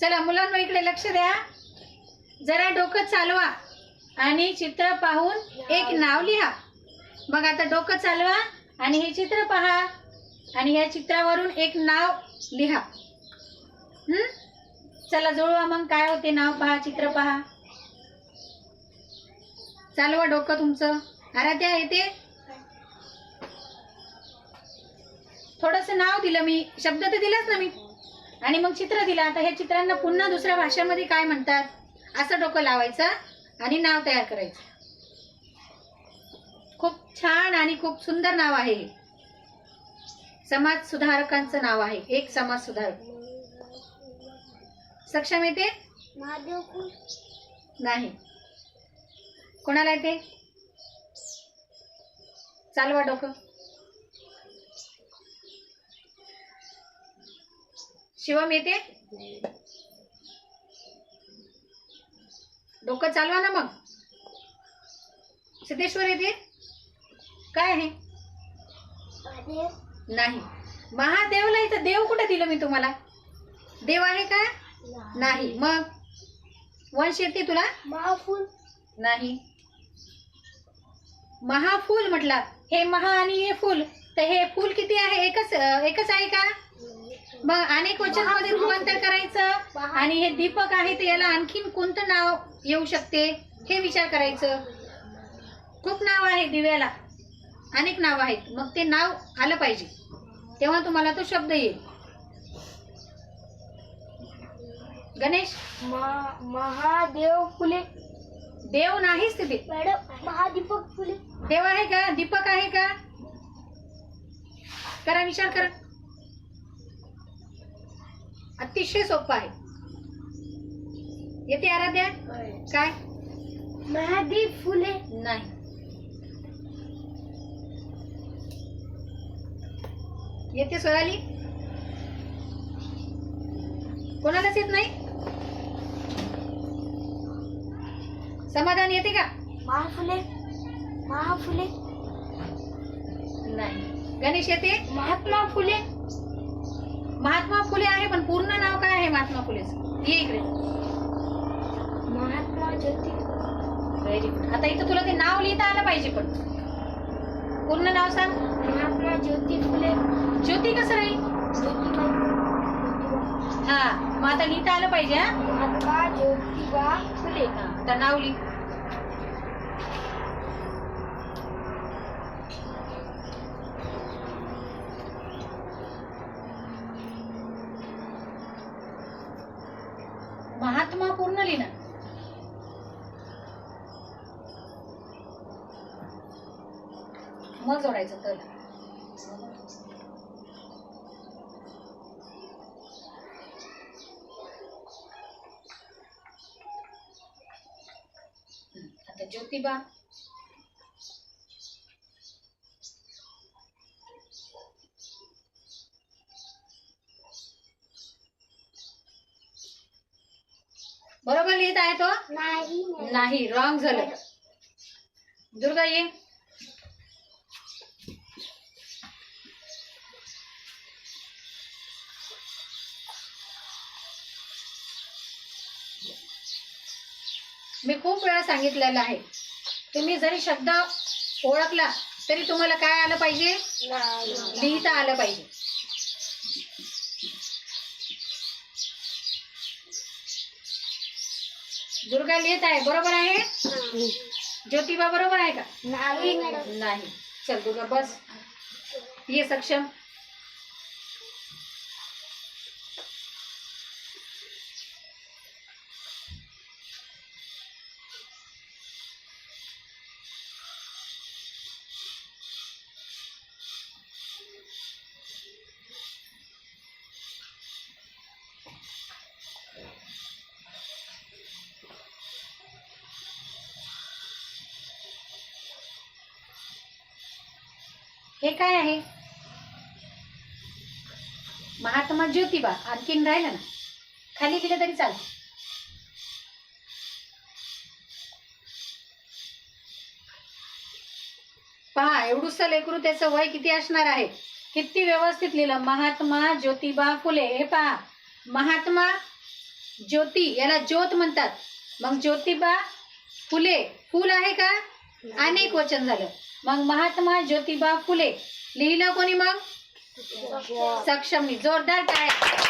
चला मुलांना इकडे लक्ष द्या. जरा डोकं चालवा आणि चित्र पाहून एक नाव लिहा. मग आता डोकं चालवा आणि हे चित्र पहा आणि या चित्रावरून एक नाव लिहा. चला जुळवा मग. काय होते नाव? पहा चित्र पहा. चालवा डोकं तुमचं. आराध्या येते? थोडस नाव दिलं मी. शब्द तर दिलाच ना मी. आणि मग चित्र दिलं. आता हे चित्रांना पुन्हा दुसऱ्या भाषेमध्ये काय म्हणतात? असं डोकं लावायचं आणि नाव तयार करायचं. खूप छान आणि खूप सुंदर नाव आहे. समाज सुधारकांचं नाव आहे. एक समाज सुधारक. सक्षम येते? महादेव नाही. कोणाला येते? चालवा डोकं. शिवम येते? डोकं चालवा ना मग. सिद्धेश्वर येते? काय आहे? महादेव नाही. महादेवला इथं देव कुठे दिलं मी तुम्हाला? देव आहे का? नाही. मग? वंश येते तुला? महाफुल. नाही. महाफूल म्हटला. हे महा आणि हे फूल. तर हे फूल किती आहे? एकच एकच आहे का? मग अनेक वचनमध्ये रूपांतर करायचं आणि हे दीपक आहे तर याला आणखीन कोणतं नाव येऊ शकते हे विचार करायचं. खूप नाव आहे दिव्याला. अनेक नाव आहेत. मग ते नाव आलं पाहिजे. तेव्हा तुम्हाला तो शब्द येईल. गणेश? महा- महादेव फुले. देव नाहीच तिथे. मॅडम महादीपक फुले. देव आहे का? दीपक आहे का? करा विचार करा. अतिशय सोपं आहे. येते आराध्या? काय? महादेव फुले. नाही. येते सोयाली कोणालाच येत नाही? समाधान येते का? महाफुले. महाफुले. नाही. गणेश येते? महात्मा फुले. महात्मा फुले पूर्ण नाव काय आहे महात्मा फुलेचं? ये इकडे. महात्मा ज्योती व्हेरी गुड आता इथं तुला ते नाव लिहिता आलं पाहिजे पण. पूर्ण नाव सांग. महात्मा ज्योती फुले ज्योती कसं राहील? हा मग आता लिहिता आलं पाहिजे हा? महात्मा ज्योतिबा फुले. हा, आता नाव लिह. आत्मा पूर्ण लिहिणं. मग जोडायचं तर. आता ज्योतिबा बरोबर लिहित आहे तो? नाही. नाही रॉंग झालं. दुर्गा ये. मी खूप वेळा सांगितलेलं आहे. तुम्ही जरी शब्द ओळखला तरी तुम्हाला काय आलं पाहिजे? लिहिता आलं पाहिजे. दुर्गा लिहित आहे बरोबर आहे? ज्योतिबा बरोबर आहे का? नाही. चल दुर्गा बस. ये सक्षम. हे काय आहे? महात्मा ज्योतिबा आणखीन राहिलं ना? खाली दिलं तरी चालतं पहा एवढूस लेकरू त्याचं वय किती असणार आहे? किती व्यवस्थित लिहिलं. महात्मा ज्योतिबा फुले. हे पहा महात्मा ज्योती याला ज्योत म्हणतात. मग ज्योतिबा फुले. फुल आहे का? अनेक वचन झालं. मग महात्मा ज्योतिबा फुले. लिहिलं कोणी मग? सक्षमी. जोरदार टाळ्या.